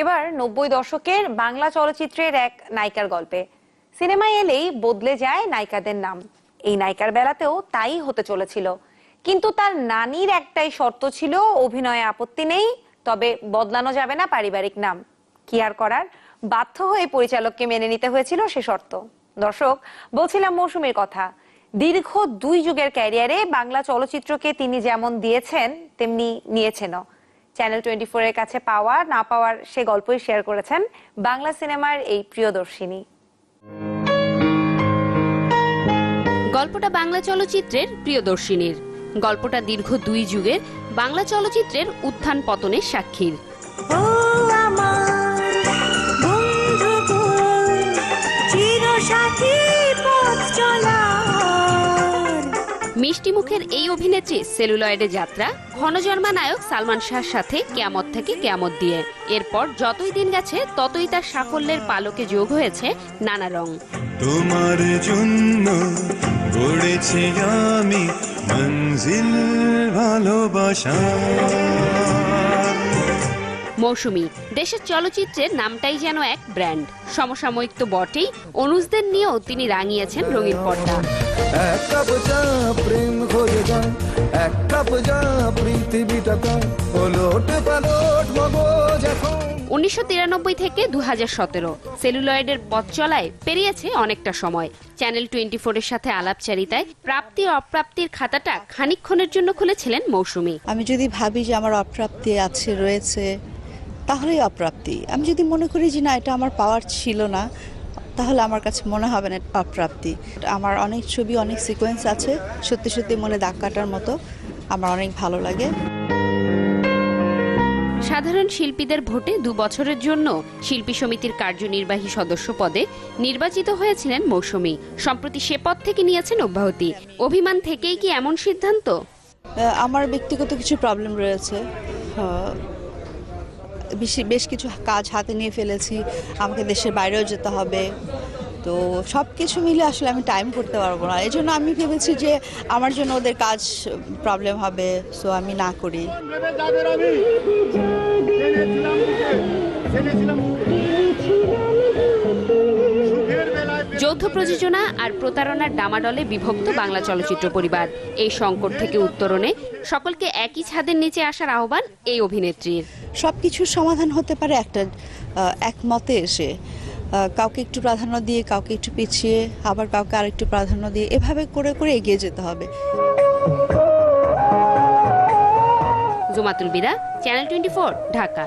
এবার নব্বই দশকের বাংলা চলচ্চিত্রের এক নায়িকার গল্পে। সিনেমায় এলেই বদলে যায় নায়িকাদের নাম। এই নায়িকার বেলাতেও তাই হতে চলেছিল। কিন্তু তার নানির একটাই শর্ত ছিল, অভিনয়ে আপত্তি নেই, তবে বদলানো যাবে না পারিবারিক নাম। কি আর করার? বাধ্য হয়ে পরিচালককে মেনে নিতে হয়েছিল সে শর্ত। দর্শক, বলছিলাম মৌসুমীর কথা। দীর্ঘ দুই যুগের ক্যারিয়ারে বাংলা চলচ্চিত্রকে তিনি যেমন দিয়েছেন, তেমনি নিয়েছেনও। চ্যানেল টোয়েন্টি এর কাছে পাওয়া না পাওয়ার সে গল্পই শেয়ার করেছেন বাংলা সিনেমার এই প্রিয়দর্শিনী। গল্পটা বাংলা চলচ্চিত্রের প্রিয়দর্শিনীর। গল্পটা দীর্ঘ দুই যুগের বাংলা চলচ্চিত্রের উত্থান পতনের সাক্ষীর। ও মিষ্টি মুখের এই অভিনেত্রী সেলুলয়েডে যাত্রা, ঘনজন্মা নায়ক সালমান শাহর সাথে কেয়ামত থেকে কেয়ামত দিয়ে। এরপর যতই দিন গেছে, ততই তার সাফল্যের পালকে যোগ হয়েছে নানা রং। তোমার জন্য আমি মঞ্জিল ভালোবাসা। মৌসুমী। দেশের চলচ্চিত্রের নামটাই যেন এক ব্র্যান্ড। সমসাময়িক তো বটেই অনুজদের নিয়েও তিনি রাঙিয়েছেন রঙিন পর্দা। উনিশশো থেকে দু হাজার সতেরো সেলুলয়েডের পথ চলায় পেরিয়েছে অনেকটা সময়। চ্যানেল টোয়েন্টি এর সাথে আলাপচারিতায় প্রাপ্তি অপ্রাপ্তির খাতাটা খানিকক্ষণের জন্য খুলেছিলেন মৌসুমী। আমি যদি ভাবি যে আমার অপ্রাপ্তি আছে রয়েছে তাহলেই অপ্রাপ্তি। আমি যদি মনে করি যে না এটা আমার পাওয়ার ছিল না তাহলে আমার কাছে মনে হবে না অপ্রাপ্তি। আমার অনেক ছবি অনেক সিকোয়েন্স আছে সত্যি সত্যি মনে দাগ কাটার মতো। আমার অনেক ভালো লাগে। সাধারণ শিল্পীদের ভোটে দু বছরের জন্য শিল্পী সমিতির কার্যনির্বাহী সদস্য পদে নির্বাচিত হয়েছিলেন মৌসুমী। সম্প্রতি সে পদ থেকে নিয়েছেন অব্যাহতি। অভিমান থেকেই কি এমন সিদ্ধান্ত? আমার ব্যক্তিগত কিছু প্রবলেম রয়েছে। বেশি কিছু কাজ হাতে নিয়ে ফেলেছি। আমাকে দেশের বাইরেও যেতে হবে। তো সব কিছু মিলে আসলে আমি টাইম করতে পারব না। এই জন্য আমি ভেবেছি যে আমার জন্য ওদের কাজ প্রবলেম হবে সো আমি না করি। যৌথ প্রযোজনা আর প্রতারণার ডামাডলে বিভক্ত বাংলা চলচ্চিত্র পরিবার। এই সংকট থেকে উত্তরণে সকলকে একই ছাদের নিচে আসার আহ্বান এই অভিনেত্রীর। সব কিছুর সমাধান হতে পারে একটা একমতে এসে। কাউকে একটু প্রাধান্য দিয়ে কাউকে একটু পিছিয়ে আবার কাউকে আরেকটু প্রাধান্য দিয়ে এভাবে করে করে এগিয়ে যেতে হবে। জুমাতুল বিরা চ্যানেল টোয়েন্টি ঢাকা।